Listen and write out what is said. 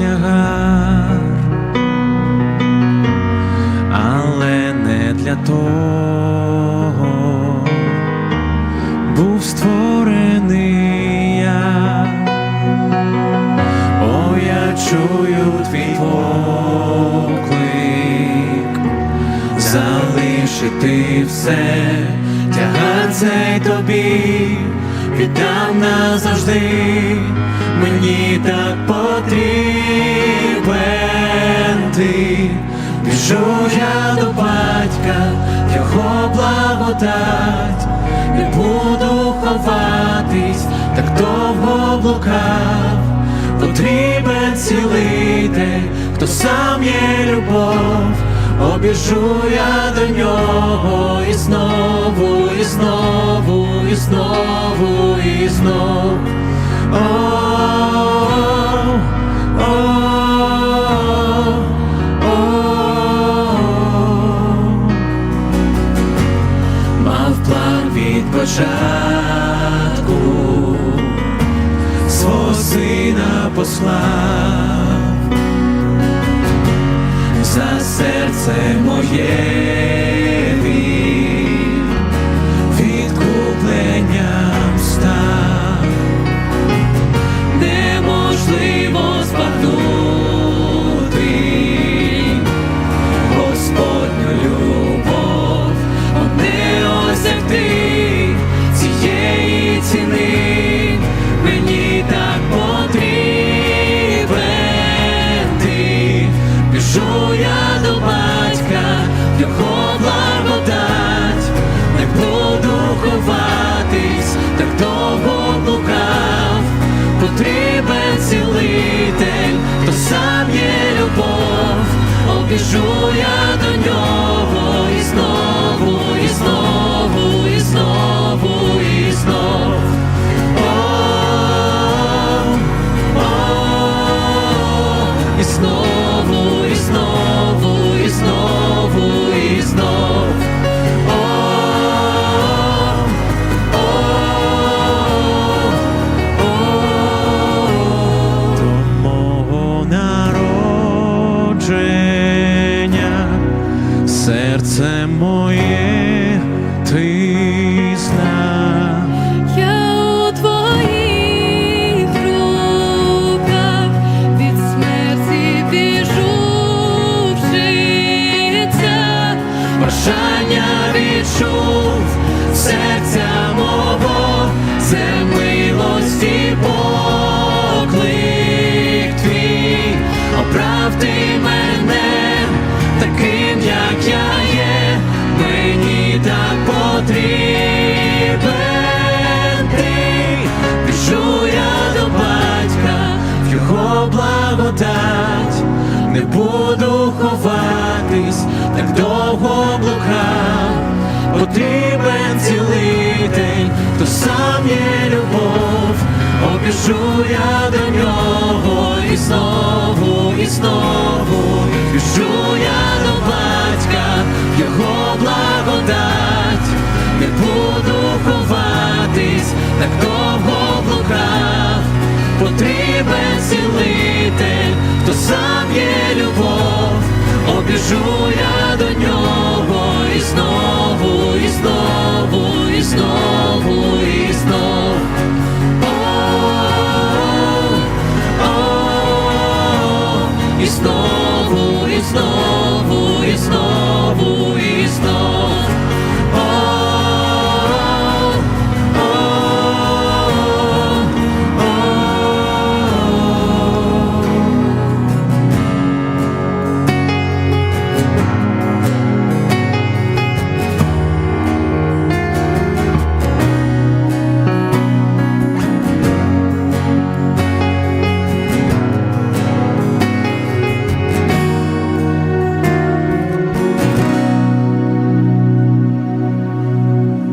тягар, але не для того. Був створений я, о, я чую твій поклик, залишити все, тягар цей тобі. віддав назавжди, мені так потрібно. Довго потрібен цілитель, хто сам є любов, обіжу я до нього. І знову, і знову, і знову, і знову. О, о, о, мав план від початку, свого сина послав. За серце моє обіжу я серце потрібен цілитель, хто сам є любов, обіжу я до нього. І знову, і знову, біжу я до батька, його благодать, не буду ховатись, так довго блукав, потрібен цілитель, хто сам є любов, обіжу я до нього і знову, і знову.